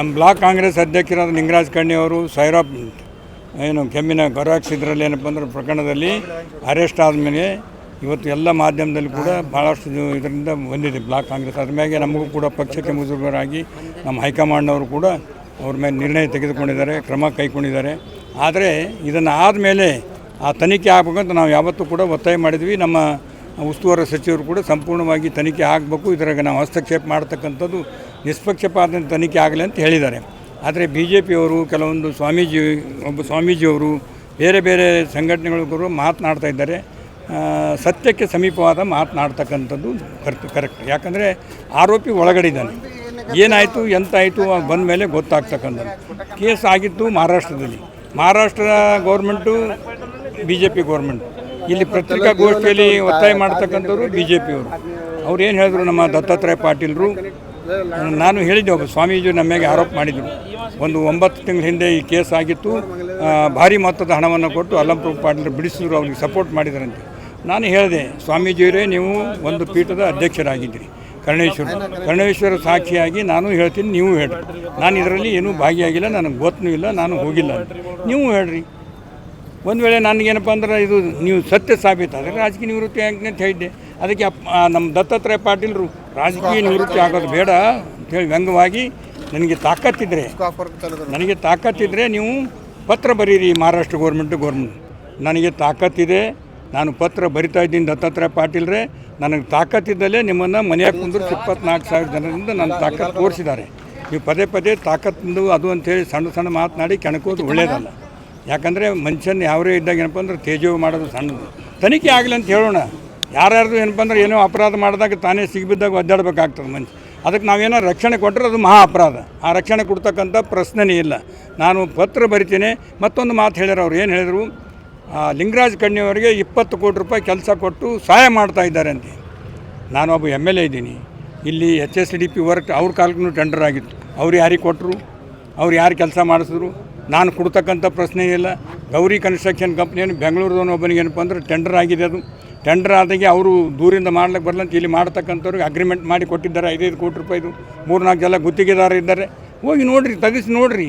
ನಮ್ಮ ಬ್ಲಾಕ್ ಕಾಂಗ್ರೆಸ್ ಅಧ್ಯಕ್ಷರಾದ ಲಿಂಗರಾಜ್ ಕಣ್ಣಿ ಅವರು, ಸೈರಾಬ್, ಏನು ಕೆಮ್ಮಿನ ಗೊರಾಕ್ಸ್ ಇದರಲ್ಲಿ ಏನಪ್ಪ ಅಂದ್ರೆ ಪ್ರಕರಣದಲ್ಲಿ ಅರೆಸ್ಟ್ ಆದಮೇಲೆ ಇವತ್ತು ಎಲ್ಲ ಮಾಧ್ಯಮದಲ್ಲಿ ಕೂಡ ಭಾಳಷ್ಟು ಇದು- ಇದರಿಂದ ಬಂದಿದೆ ಬ್ಲಾಕ್ ಕಾಂಗ್ರೆಸ್. ಅದ್ರ ಮ್ಯಾಗೆ ನಮಗೂ ಕೂಡ ಪಕ್ಷಕ್ಕೆ ಮುಜುಗರಾಗಿ ನಮ್ಮ ಹೈಕಮಾಂಡ್ನವರು ಕೂಡ ಅವ್ರ ಮೇಲೆ ನಿರ್ಣಯ ತೆಗೆದುಕೊಂಡಿದ್ದಾರೆ, ಕ್ರಮ ಕೈಗೊಂಡಿದ್ದಾರೆ. ಆದರೆ ಇದನ್ನು ಆದಮೇಲೆ ಆ ತನಿಖೆ ಆಗಬೇಕಂತ ನಾವು ಯಾವತ್ತೂ ಕೂಡ ಒತ್ತಾಯ ಮಾಡಿದ್ವಿ. ನಮ್ಮ ಉಸ್ತುವಾರಿ ಸಚಿವರು ಕೂಡ ಸಂಪೂರ್ಣವಾಗಿ ತನಿಖೆ ಆಗಬೇಕು. ಇದರಾಗ ನಾವು ಹಸ್ತಕ್ಷೇಪ ಮಾಡ್ತಕ್ಕಂಥದ್ದು ನಿಷ್ಪಕ್ಷಪಾತ ತನಿಖೆ ಆಗಲಿ ಅಂತ ಹೇಳಿದ್ದಾರೆ. ಆದರೆ ಬಿ ಜೆ ಪಿಯವರು ಕೆಲವೊಂದು ಸ್ವಾಮೀಜಿ, ಒಬ್ಬ ಸ್ವಾಮೀಜಿಯವರು, ಬೇರೆ ಬೇರೆ ಸಂಘಟನೆಗಳಿಗೂ ಮಾತನಾಡ್ತಾ ಇದ್ದಾರೆ. ಸತ್ಯಕ್ಕೆ ಸಮೀಪವಾದ ಮಾತನಾಡ್ತಕ್ಕಂಥದ್ದು ಕರೆಕ್ಟ್ ಕರೆಕ್ಟ್. ಯಾಕಂದರೆ ಆರೋಪಿ ಒಳಗಡೆ ಇದ್ದಾನೆ. ಏನಾಯಿತು, ಎಂತಾಯಿತು ಬಂದ ಮೇಲೆ ಗೊತ್ತಾಗ್ತಕ್ಕಂಥದ್ದು. ಕೇಸ್ ಆಗಿತ್ತು ಮಹಾರಾಷ್ಟ್ರದಲ್ಲಿ. Maharashtra government B J P government. ಇಲ್ಲಿ ಪತ್ರಿಕಾಗೋಷ್ಠಿಯಲ್ಲಿ ಒತ್ತಾಯ ಮಾಡ್ತಕ್ಕಂಥವ್ರು ಬಿ ಜೆ ಪಿಯವರು ಅವ್ರು ಏನು ಹೇಳಿದ್ರು ನಮ್ಮ ದತ್ತಾತ್ರೇಯ ಪಾಟೀಲರು? ನಾನು ಹೇಳಿದ್ದೆ ಒಬ್ಬ ಸ್ವಾಮೀಜಿ ನಮ್ಮ ಆರೋಪ ಮಾಡಿದರು. ಒಂದು ಒಂಬತ್ತು ತಿಂಗಳ ಹಿಂದೆ ಈ ಕೇಸ್ ಆಗಿತ್ತು. ಭಾರಿ ಮೊತ್ತದ ಹಣವನ್ನು ಕೊಟ್ಟು ಅಲ್ಲಂಪು ಪಾಟೀಲರು ಬಿಡಿಸಿದ್ರು, ಅವ್ರಿಗೆ ಸಪೋರ್ಟ್ ಮಾಡಿದ್ರಂತೆ. ನಾನು ಹೇಳಿದೆ, ಸ್ವಾಮೀಜಿಯವರೇ, ನೀವು ಒಂದು ಪೀಠದ ಅಧ್ಯಕ್ಷರಾಗಿದ್ದೀರಿ. ಕರ್ಣೇಶ್ವರ ಕರ್ಣೇಶ್ವರ ಸಾಕ್ಷಿಯಾಗಿ ನಾನು ಹೇಳ್ತೀನಿ, ನೀವು ಹೇಳ್ರಿ. ನಾನು ಇದರಲ್ಲಿ ಏನೂ ಭಾಗಿಯಾಗಿಲ್ಲ, ನನಗೆ ಗೊತ್ತೂ ಇಲ್ಲ, ನಾನು ಹೋಗಿಲ್ಲ. ನೀವು ಹೇಳ್ರಿ. ಒಂದು ವೇಳೆ ನನಗೇನಪ್ಪ ಅಂದ್ರೆ ಇದು ನೀವು ಸತ್ಯ ಸಾಬೀತಾದರೆ ರಾಜಕೀಯ ನಿವೃತ್ತಿ ಆಗಿ ಅಂತ ಹೇಳಿದ್ದೆ. ಅದಕ್ಕೆ ನಮ್ಮ ದತ್ತಾತ್ರೇಯ ಪಾಟೀಲ್ರು ರಾಜಕೀಯ ನಿವೃತ್ತಿ ಆಗೋದು ಬೇಡ ಅಂತೇಳಿ ವ್ಯಂಗ್ಯವಾಗಿ ನನಗೆ ತಾಕತ್ತಿದ್ರೆ ನನಗೆ ತಾಕತ್ತಿದ್ರೆ ನೀವು ಪತ್ರ ಬರೀರಿ ಮಹಾರಾಷ್ಟ್ರ ಗೌರ್ಮೆಂಟು ಗೌರ್ಮೆಂಟ್ ನನಗೆ ತಾಕತ್ತಿದೆ. ನಾನು ಪತ್ರ ಬರಿತಾ ಇದ್ದೀನಿ ದತ್ತಾತ್ರೇಯ ಪಾಟೀಲ್ರೆ. ನನಗೆ ತಾಕತ್ತಿದ್ದಲ್ಲೇ ನಿಮ್ಮನ್ನು ಮನೆಯಾಗ ಕುಂದ್ರೆ ಇಪ್ಪತ್ನಾಲ್ಕು ಸಾವಿರ ಜನರಿಂದ ನನ್ನ ತಾಕತ್ತು ತೋರಿಸಿದ್ದಾರೆ. ನೀವು ಪದೇ ಪದೇ ತಾಕತ್ತಿಂದು ಅದು ಅಂತೇಳಿ ಸಣ್ಣ ಸಣ್ಣ ಮಾತನಾಡಿ ಕೆಣಕೋದು ಒಳ್ಳೆಯದಲ್ಲ ಯಾಕಂದರೆ ಮನುಷ್ಯನ ಯಾವರೇ ಇದ್ದಾಗ ಏನಪ್ಪ ಅಂದ್ರೆ ತೇಜೋ ಮಾಡೋದು ಸಣ್ಣದು. ತನಿಖೆ ಆಗಲಿ ಅಂತ ಹೇಳೋಣ. ಯಾರ್ಯಾರ್ದು ಏನಪ್ಪ ಅಂದ್ರೆ ಏನೋ ಅಪರಾಧ ಮಾಡಿದಾಗ ತಾನೇ ಸಿಗಿಬಿದ್ದಾಗ ಒದ್ದಾಡಬೇಕಾಗ್ತದೆ ಮನುಷ್ಯ. ಅದಕ್ಕೆ ನಾವೇನೋ ರಕ್ಷಣೆ ಕೊಟ್ಟರೆ ಅದು ಮಹಾ ಅಪರಾಧ. ಆ ರಕ್ಷಣೆ ಕೊಡ್ತಕ್ಕಂಥ ಪ್ರಶ್ನೆನೇ ಇಲ್ಲ. ನಾನು ಪತ್ರ ಬರಿತೀನಿ. ಮತ್ತೊಂದು ಮಾತು ಹೇಳ್ಯಾರ ಅವ್ರು. ಏನು ಹೇಳಿದರು? ಲಿಂಗರಾಜ್ ಕಣ್ಣಿಯವರಿಗೆ ಇಪ್ಪತ್ತು ಕೋಟಿ ರೂಪಾಯಿ ಕೆಲಸ ಕೊಟ್ಟು ಸಹಾಯ ಮಾಡ್ತಾ ಇದ್ದಾರೆ ಅಂತ. ನಾನು ಒಬ್ಬ ಎಂ ಎಲ್ ಎ ಇದ್ದೀನಿ. ಇಲ್ಲಿ H S D P work ಅವ್ರ ಕಾಲಕ್ಕೂ ಟೆಂಡರ್ ಆಗಿತ್ತು. ಅವ್ರು ಯಾರಿಗೆ ಕೊಟ್ಟರು ಅವ್ರು ಯಾರು ಕೆಲಸ ಮಾಡಿಸಿದ್ರು? ನಾನು ಕೊಡ್ತಕ್ಕಂಥ ಪ್ರಶ್ನೆ ಇಲ್ಲ. ಗೌರಿ ಕನ್ಸ್ಟ್ರಕ್ಷನ್ ಕಂಪ್ನಿಯನ್ನು ಬೆಂಗಳೂರದವನು ಒಬ್ಬನಿಗೆ ಏನಪ್ಪ ಅಂದ್ರೆ ಟೆಂಡರ್ ಆಗಿದೆ ಅದು. ಟೆಂಡರ್ ಆದಾಗೆ ಅವರು ದೂರಿಂದ ಮಾಡ್ಲಿಕ್ಕೆ ಬರಲಂತ ಇಲ್ಲಿ ಮಾಡ್ತಕ್ಕಂಥವ್ರಿಗೆ ಅಗ್ರಿಮೆಂಟ್ ಮಾಡಿ ಕೊಟ್ಟಿದ್ದಾರೆ. ಐದೈದು ಕೋಟಿ ರೂಪಾಯಿದು ಮೂರ್ನಾಲ್ಕು ಜನ ಗುತ್ತಿಗೆದಾರ ಇದ್ದಾರೆ. ಹೋಗಿ ನೋಡಿರಿ ತಗಿಸಿ ನೋಡಿರಿ.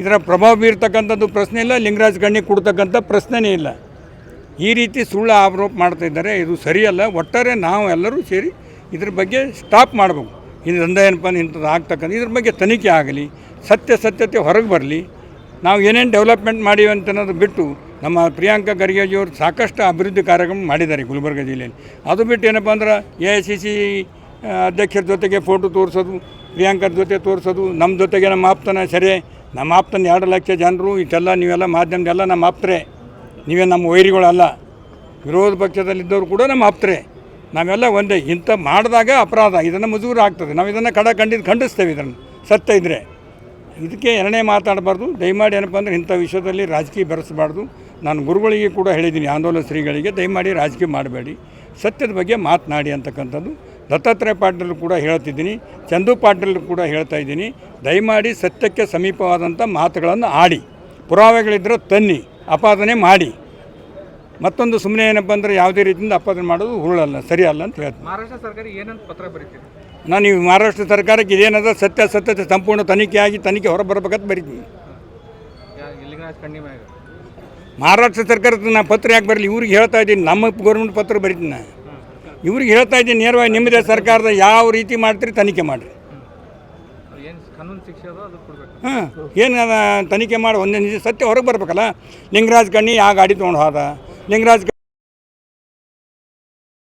ಇದರ ಪ್ರಭಾವ ಬೀರ್ತಕ್ಕಂಥದ್ದು ಪ್ರಶ್ನೆ ಇಲ್ಲ. ಲಿಂಗರಾಜ್ ಗಣ್ಣಿಗೆ ಕೊಡ್ತಕ್ಕಂಥ ಪ್ರಶ್ನೆನೇ ಇಲ್ಲ. ಈ ರೀತಿ ಸುಳ್ಳು ಆರೋಪ ಮಾಡ್ತಾ ಇದ್ದಾರೆ. ಇದು ಸರಿಯಲ್ಲ. ಒಟ್ಟಾರೆ ನಾವು ಎಲ್ಲರೂ ಸೇರಿ ಇದ್ರ ಬಗ್ಗೆ ಸ್ಟಾಪ್ ಮಾಡಬೇಕು. ಇದು ದಂಧ ಏನಪ್ಪ ಇಂಥದ್ದು ಆಗ್ತಕ್ಕಂಥ ಇದ್ರ ಬಗ್ಗೆ ತನಿಖೆ ಆಗಲಿ, ಸತ್ಯ ಸತ್ಯತೆ ಹೊರಗೆ ಬರಲಿ. ನಾವು ಏನೇನು ಡೆವಲಪ್ಮೆಂಟ್ ಮಾಡೀವಿ ಅಂತ ಅನ್ನೋದು ಬಿಟ್ಟು ನಮ್ಮ ಪ್ರಿಯಾಂಕಾ ಖರ್ಗೆಜಿಯವರು ಸಾಕಷ್ಟು ಅಭಿವೃದ್ಧಿ ಕಾರ್ಯಕ್ರಮ ಮಾಡಿದ್ದಾರೆ ಗುಲ್ಬರ್ಗ ಜಿಲ್ಲೆಯಲ್ಲಿ. ಅದು ಬಿಟ್ಟು ಏನಪ್ಪ ಅಂದ್ರೆ ಎ ಐ ಸಿ ಸಿ ಅಧ್ಯಕ್ಷರ ಜೊತೆಗೆ ಫೋಟೋ ತೋರಿಸೋದು, ಪ್ರಿಯಾಂಕರ ಜೊತೆ ತೋರಿಸೋದು ನಮ್ಮ ಜೊತೆಗೆ ನಮ್ಮ ಆಪ್ತನ ಸರಿ, ನಮ್ಮ ಆಪ್ತನ ಎರಡು ಲಕ್ಷ ಜನರು, ಇಷ್ಟೆಲ್ಲ ನೀವೆಲ್ಲ ಮಾಧ್ಯಮದೆಲ್ಲ ನಮ್ಮ ಆಪ್ತರೆ. ನೀವೇ ನಮ್ಮ ವೈರಿಗಳಲ್ಲ. ವಿರೋಧ ಪಕ್ಷದಲ್ಲಿದ್ದವರು ಕೂಡ ನಮ್ಮ ಆಪ್ತರೆ. ನಾವೆಲ್ಲ ಒಂದೇ. ಇಂಥ ಮಾಡಿದಾಗ ಅಪರಾಧ. ಇದನ್ನು ಮುಜುಗುರು ಆಗ್ತದೆ ನಾವು ಇದನ್ನು ಕಡ, ಖಂಡಿತ ಖಂಡಿಸ್ತೇವೆ ಇದನ್ನು. ಸತ್ಯ ಇದ್ದರೆ ಇದಕ್ಕೆ ಎರಡನೇ ಮಾತಾಡಬಾರ್ದು. ದಯಮಾಡಿ ಏನಪ್ಪ ಅಂದರೆ ಇಂಥ ವಿಷಯದಲ್ಲಿ ರಾಜಕೀಯ ಬೆರೆಸಬಾರ್ದು. ನಾನು ಗುರುಗಳಿಗೆ ಕೂಡ ಹೇಳಿದ್ದೀನಿ ಆಂದೋಲನ ಶ್ರೀಗಳಿಗೆ, ದಯಮಾಡಿ ರಾಜಕೀಯ ಮಾಡಬೇಡಿ. ಸತ್ಯದ ಬಗ್ಗೆ ಮಾತನಾಡಿ ಅಂತಕ್ಕಂಥದ್ದು. ದತ್ತಾತ್ರೇಯ ಪಾಟೀಲ್ ಕೂಡ ಹೇಳ್ತಿದ್ದೀನಿ. ಚಂದು ಪಾಟೀಲ್ ಕೂಡ ಹೇಳ್ತಾ ಇದ್ದೀನಿ. ದಯಮಾಡಿ ಸತ್ಯಕ್ಕೆ ಸಮೀಪವಾದಂಥ ಮಾತುಗಳನ್ನು ಆಡಿ. ಪುರಾವೆಗಳಿದ್ದರೆ ತನ್ನಿ ಅಪಾದನೆ ಮಾಡಿ. ಮತ್ತೊಂದು ಸುಮ್ಮನೆ ಏನಪ್ಪ ಅಂದರೆ ಯಾವುದೇ ರೀತಿಯಿಂದ ಅಪಾದನೆ ಮಾಡೋದು ಹುರುಳಲ್ಲ ಸರಿಯಲ್ಲ ಅಂತ ಹೇಳ್ತೀನಿ. ಮಹಾರಾಷ್ಟ್ರ ಸರ್ಕಾರ ಏನಂತ ಪತ್ರ ಬರೀತೀರಿ? ನಾನು ಈ ಮಹಾರಾಷ್ಟ್ರ ಸರ್ಕಾರಕ್ಕೆ ಇದೇನದ ಸತ್ಯ ಸತ್ಯತೆ ಸಂಪೂರ್ಣ ತನಿಖೆಯಾಗಿ ತನಿಖೆ ಹೊರಬರಬೇಕಂತ ಬರೀತೀನಿ. ಮಹಾರಾಷ್ಟ್ರ ಸರ್ಕಾರದ ನಾನು ಪತ್ರ ಯಾಕೆ ಬರಲಿ? ಇವ್ರಿಗೆ ಹೇಳ್ತಾ ಇದ್ದೀನಿ ನಮ್ಮ ಗೌರ್ಮೆಂಟ್ ಪತ್ರ ಬರೀತೀನಿ ನಾ ಇವ್ರಿಗೆ ಹೇಳ್ತಾ ಇದ್ದೀನಿ ನೇರವಾಗಿ ನಿಮ್ಮದೇ ಸರ್ಕಾರದ ಯಾವ ರೀತಿ ಮಾಡ್ತೀರಿ ತನಿಖೆ ಮಾಡಿರಿ. ಹಾಂ ಏನು ತನಿಖೆ ಮಾಡಿ ಒಂದೇ ನಿಜ ಸತ್ಯ ಹೊರಗೆ ಬರ್ಬೇಕಲ್ಲ? ಲಿಂಗರಾಜ್ ಕಣ್ಣಿ ಯಾವ ಗಾಡಿ ತೊಗೊಂಡು ಹೋದ. ಲಿಂಗರಾಜ್